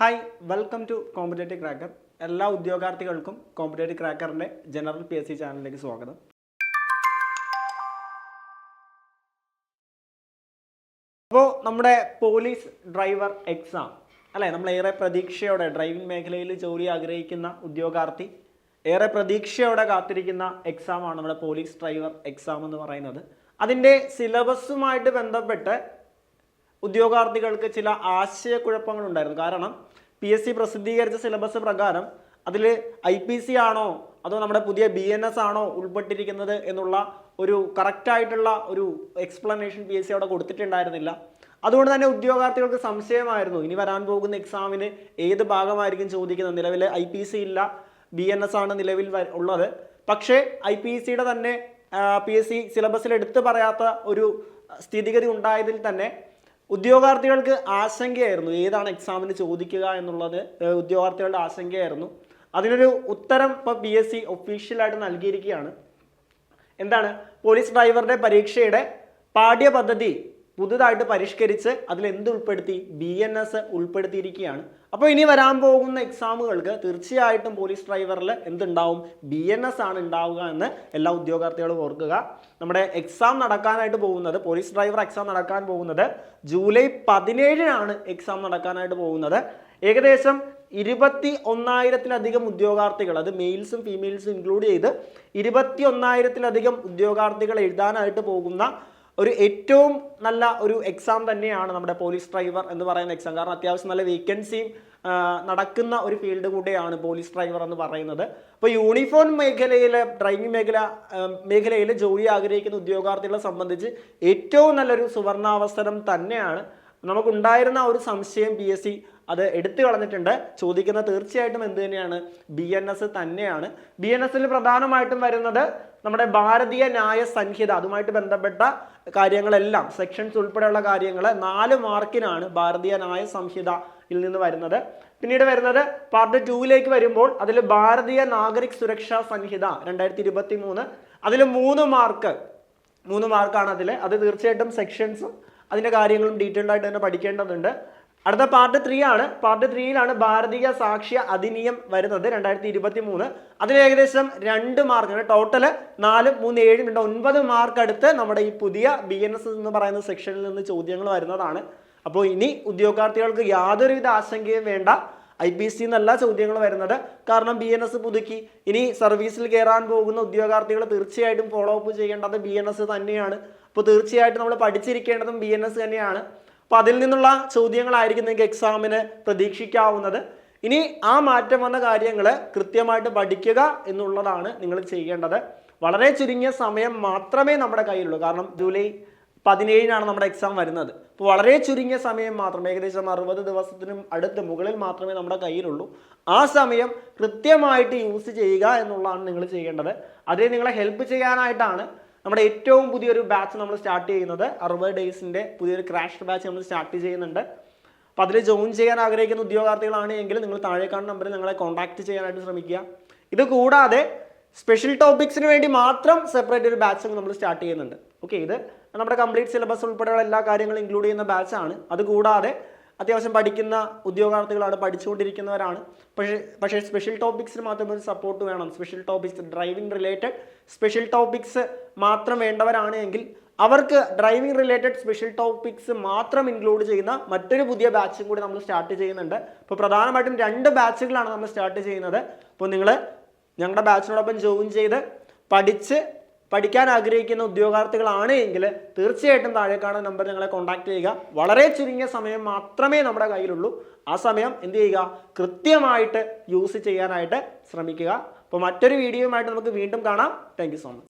Hi welcome to competitive cracker എല്ലാ ഉദ്യോഗാർത്ഥികൾക്കും competitive ക്രാക്കറിന്റെ ജനറൽ പി എസ് സി ചാനലിലേക്ക് സ്വാഗതം. അപ്പോൾ നമ്മുടെ പോലീസ് ഡ്രൈവർ എക്സാം അല്ലേ? നമ്മൾ ഏറെ പ്രതീക്ഷയോടെ ഡ്രൈവിംഗ് മേഖലയിൽ ജോലി ആഗ്രഹിക്കുന്ന ഉദ്യോഗാർത്ഥി ഏറെ പ്രതീക്ഷയോടെ കാത്തിരിക്കുന്ന എക്സാമാണ് നമ്മുടെ പോലീസ് ഡ്രൈവർ എക്സാം എന്ന് പറയുന്നത്. അതിന്റെ സിലബസുമായിട്ട് ബന്ധപ്പെട്ട് ഉദ്യോഗാർത്ഥികൾക്ക് ചില ആശയക്കുഴപ്പങ്ങൾ ഉണ്ടായിരുന്നു കാരണം പി എസ് സി പ്രസിദ്ധീകരിച്ച സിലബസ് പ്രകാരം അതിൽ ഐ പി സി ആണോ അതോ നമ്മുടെ പുതിയ ബി എൻ എസ് ആണോ ഉൾപ്പെട്ടിരിക്കുന്നത് എന്നുള്ള ഒരു കറക്റ്റായിട്ടുള്ള ഒരു എക്സ്പ്ലനേഷൻ പി എസ് സി അവിടെ കൊടുത്തിട്ടുണ്ടായിരുന്നില്ല. അതുകൊണ്ട് തന്നെ ഉദ്യോഗാർത്ഥികൾക്ക് സംശയമായിരുന്നു. ഇനി വരാൻ പോകുന്ന എക്സാമിന് ഏത് ഭാഗമായിരിക്കും ചോദിക്കുന്നത്? നിലവിൽ ഐ പി സി ഇല്ല ബി എൻ എസ് ആണ് നിലവിൽ ഉള്ളത്. പക്ഷേ ഐ പി സിയുടെ തന്നെ പി എസ് സി സിലബസിൽ എടുത്തു പറയാത്ത ഒരു സ്ഥിതിഗതി ഉണ്ടായതിൽ തന്നെ ഉദ്യോഗാർത്ഥികൾക്ക് ആശങ്കയായിരുന്നു ഏതാണ് എക്സാമിന് ചോദിക്കുക എന്നുള്ളത്. ഉദ്യോഗാർത്ഥികളുടെ ആശങ്കയായിരുന്നു. അതിനൊരു ഉത്തരം ഇപ്പോൾ പി എസ് സി ഒഫീഷ്യലായിട്ട് നൽകിയിരിക്കുകയാണ്. എന്താണ്? പോലീസ് ഡ്രൈവറുടെ പരീക്ഷയുടെ പാഠ്യപദ്ധതി പുതുതായിട്ട് പരിഷ്കരിച്ച് അതിൽ എന്ത് ഉൾപ്പെടുത്തി? ബി എൻ എസ് ഉൾപ്പെടുത്തിയിരിക്കുകയാണ്. അപ്പോൾ ഇനി വരാൻ പോകുന്ന എക്സാമുകൾക്ക് തീർച്ചയായിട്ടും പോലീസ് ഡ്രൈവറിൽ എന്തുണ്ടാവും? ബി എൻ എസ് ആണ് ഉണ്ടാവുക എന്ന് എല്ലാ ഉദ്യോഗാർത്ഥികളും ഓർക്കുക. നമ്മുടെ എക്സാം നടക്കാനായിട്ട് പോകുന്നത് പോലീസ് ഡ്രൈവർ എക്സാം നടക്കാൻ പോകുന്നത് ജൂലൈ പതിനേഴിനാണ് എക്സാം നടക്കാനായിട്ട് പോകുന്നത്. ഏകദേശം ഇരുപത്തി ഒന്നായിരത്തിലധികം ഉദ്യോഗാർത്ഥികൾ അത് മെയിൽസും ഫീമെയിൽസും ഇൻക്ലൂഡ് ചെയ്ത് ഇരുപത്തി ഒന്നായിരത്തിലധികം ഉദ്യോഗാർത്ഥികൾ എഴുതാനായിട്ട് പോകുന്ന ഒരു ഏറ്റവും നല്ല ഒരു എക്സാം തന്നെയാണ് നമ്മുടെ പോലീസ് ഡ്രൈവർ എന്ന് പറയുന്ന എക്സാം കാരണം അത്യാവശ്യം നല്ല വേക്കൻസിയും നടക്കുന്ന ഒരു ഫീൽഡ് കൂടെയാണ് പോലീസ് ഡ്രൈവർ എന്ന് പറയുന്നത്. അപ്പോൾ യൂണിഫോം മേഖലയിലെ ഡ്രൈവിംഗ് മേഖല മേഖലയിൽ ജോലി ആഗ്രഹിക്കുന്ന ഉദ്യോഗാർത്ഥികളെ സംബന്ധിച്ച് ഏറ്റവും നല്ലൊരു സുവർണാവസരം തന്നെയാണ്. നമുക്കുണ്ടായിരുന്ന ഒരു സംശയം പി എസ് സി അത് എടുത്തു കളഞ്ഞിട്ടുണ്ട്. ചോദിക്കുന്ന തീർച്ചയായിട്ടും എന്ത് തന്നെയാണ്? ബി എൻ എസ് തന്നെയാണ്. ബി എൻ എസിൽ പ്രധാനമായിട്ടും വരുന്നത് നമ്മുടെ ഭാരതീയ ന്യായ സംഹിത അതുമായിട്ട് ബന്ധപ്പെട്ട കാര്യങ്ങളെല്ലാം സെക്ഷൻസ് ഉൾപ്പെടെയുള്ള കാര്യങ്ങൾ നാല് മാർക്കിനാണ് ഭാരതീയ ന്യായ സംഹിതയിൽ നിന്ന് വരുന്നത്. പിന്നീട് വരുന്നത് പാർട്ട് ടൂവിലേക്ക് വരുമ്പോൾ അതിൽ ഭാരതീയ നാഗരിക് സുരക്ഷാ സംഹിത രണ്ടായിരത്തി ഇരുപത്തി മൂന്ന് അതിൽ മൂന്ന് മാർക്ക് മൂന്ന് മാർക്കാണ് അതിൽ. അത് തീർച്ചയായിട്ടും സെക്ഷൻസും അതിന്റെ കാര്യങ്ങളും ഡീറ്റെയിൽഡ് ആയിട്ട് തന്നെ പഠിക്കേണ്ടതുണ്ട്. അടുത്ത പാർട്ട് ത്രീ ആണ്. പാർട്ട് ത്രീയിലാണ് ഭാരതീയ സാക്ഷ്യ അധിനിയം വരുന്നത് രണ്ടായിരത്തി ഇരുപത്തി മൂന്ന് അതിൽ ഏകദേശം രണ്ട് മാർക്കാണ് ടോട്ടൽ നാല് മൂന്ന് ഏഴ് രണ്ട് ഒൻപത് മാർക്ക് അടുത്ത് നമ്മുടെ ഈ പുതിയ ബി എൻ എസ് എന്ന് പറയുന്ന സെക്ഷനിൽ നിന്ന് ചോദ്യങ്ങൾ വരുന്നതാണ്. അപ്പോൾ ഇനി ഉദ്യോഗാർത്ഥികൾക്ക് യാതൊരുവിധ ആശങ്കയും വേണ്ട ഐ പി സി എന്നല്ല ചോദ്യങ്ങൾ വരുന്നത്. കാരണം ബി എൻ എസ് പുതുക്കി. ഇനി സർവീസിൽ കയറാൻ പോകുന്ന ഉദ്യോഗാർത്ഥികൾ തീർച്ചയായിട്ടും ഫോളോ അപ്പ് ചെയ്യേണ്ടത് ബി എൻ എസ് തന്നെയാണ്. അപ്പോൾ തീർച്ചയായിട്ടും നമ്മൾ പഠിച്ചിരിക്കേണ്ടതും ബി എൻ എസ് തന്നെയാണ്. അപ്പോൾ അതിൽ നിന്നുള്ള ചോദ്യങ്ങളായിരിക്കും നിങ്ങൾക്ക് എക്സാമിന് പ്രതീക്ഷിക്കാവുന്നത്. ഇനി ആ മാറ്റം വന്ന കാര്യങ്ങൾ കൃത്യമായിട്ട് പഠിക്കുക എന്നുള്ളതാണ് നിങ്ങൾ ചെയ്യേണ്ടത്. വളരെ ചുരുങ്ങിയ സമയം മാത്രമേ നമ്മുടെ കയ്യിലുള്ളൂ. കാരണം ജൂലൈ പതിനേഴിനാണ് നമ്മുടെ എക്സാം വരുന്നത്. അപ്പോൾ വളരെ ചുരുങ്ങിയ സമയം മാത്രം ഏകദേശം അറുപത് ദിവസത്തിനും അടുത്ത് മുകളിൽ മാത്രമേ നമ്മുടെ കയ്യിലുള്ളൂ. ആ സമയം കൃത്യമായിട്ട് യൂസ് ചെയ്യുക എന്നുള്ളതാണ് നിങ്ങൾ ചെയ്യേണ്ടത്. അതിന് നിങ്ങളെ ഹെൽപ്പ് ചെയ്യാനായിട്ടാണ് നമ്മുടെ ഏറ്റവും പുതിയൊരു ബാച്ച് നമ്മൾ സ്റ്റാർട്ട് ചെയ്യുന്നത് അറുപത് ഡേയ്സിന്റെ പുതിയൊരു ക്രാഷ് ബാച്ച് നമ്മൾ സ്റ്റാർട്ട് ചെയ്യുന്നുണ്ട്. അപ്പോൾ അതിൽ ജോയിൻ ചെയ്യാൻ ആഗ്രഹിക്കുന്ന ഉദ്യോഗാർത്ഥികളാണ് എങ്കിൽ നിങ്ങൾ താഴേക്കാണ് നമ്പറിൽ നിങ്ങളെ കോൺടാക്ട് ചെയ്യാനായിട്ട് ശ്രമിക്കുക. ഇത് കൂടാതെ സ്പെഷ്യൽ ടോപ്പിക്സിന് വേണ്ടി മാത്രം സെപ്പറേറ്റ് ഒരു ബാച്ച് നമ്മൾ സ്റ്റാർട്ട് ചെയ്യുന്നുണ്ട്. ഓക്കെ ഇത് നമ്മുടെ കംപ്ലീറ്റ് സിലബസ് ഉൾപ്പെടെയുള്ള എല്ലാ കാര്യങ്ങളും ഇൻക്ലൂഡ് ചെയ്യുന്ന ബാച്ചാണ് അത് കൂടാതെ അത്യാവശ്യം പഠിക്കുന്ന ഉദ്യോഗാർത്ഥികളാണ് പഠിച്ചുകൊണ്ടിരിക്കുന്നവരാണ്. പക്ഷേ പക്ഷേ സ്പെഷ്യൽ ടോപ്പിക്സിന് മാത്രം ഒരു സപ്പോർട്ട് വേണം. Special topics driving related special topics മാത്രം വേണ്ടവരാണ് എങ്കിൽ അവർക്ക് ഡ്രൈവിംഗ് റിലേറ്റഡ് സ്പെഷ്യൽ ടോപ്പിക്സ് മാത്രം ഇൻക്ലൂഡ് ചെയ്യുന്ന മറ്റൊരു പുതിയ ബാച്ചും കൂടി നമ്മൾ സ്റ്റാർട്ട് ചെയ്യുന്നുണ്ട്. ഇപ്പോൾ പ്രധാനമായിട്ടും രണ്ട് ബാച്ചുകളാണ് നമ്മൾ സ്റ്റാർട്ട് ചെയ്യുന്നത്. അപ്പോൾ നിങ്ങൾ ഞങ്ങളുടെ ബാച്ചിനോടൊപ്പം ജോയിൻ ചെയ്ത് പഠിച്ച് പഠിക്കാൻ ആഗ്രഹിക്കുന്ന ഉദ്യോഗാർത്ഥികളാണ് എങ്കിൽ തീർച്ചയായിട്ടും താഴെ കാണുന്ന നമ്പർ നിങ്ങളെ കോൺടാക്ട് ചെയ്യുക. വളരെ ചുരുങ്ങിയ സമയം മാത്രമേ നമ്മുടെ കയ്യിലുള്ളൂ. ആ സമയം എന്ത് ചെയ്യുക? കൃത്യമായിട്ട് യൂസ് ചെയ്യാനായിട്ട് ശ്രമിക്കുക. അപ്പോൾ മറ്റൊരു വീഡിയോയുമായിട്ട് നമുക്ക് വീണ്ടും കാണാം. Thank so much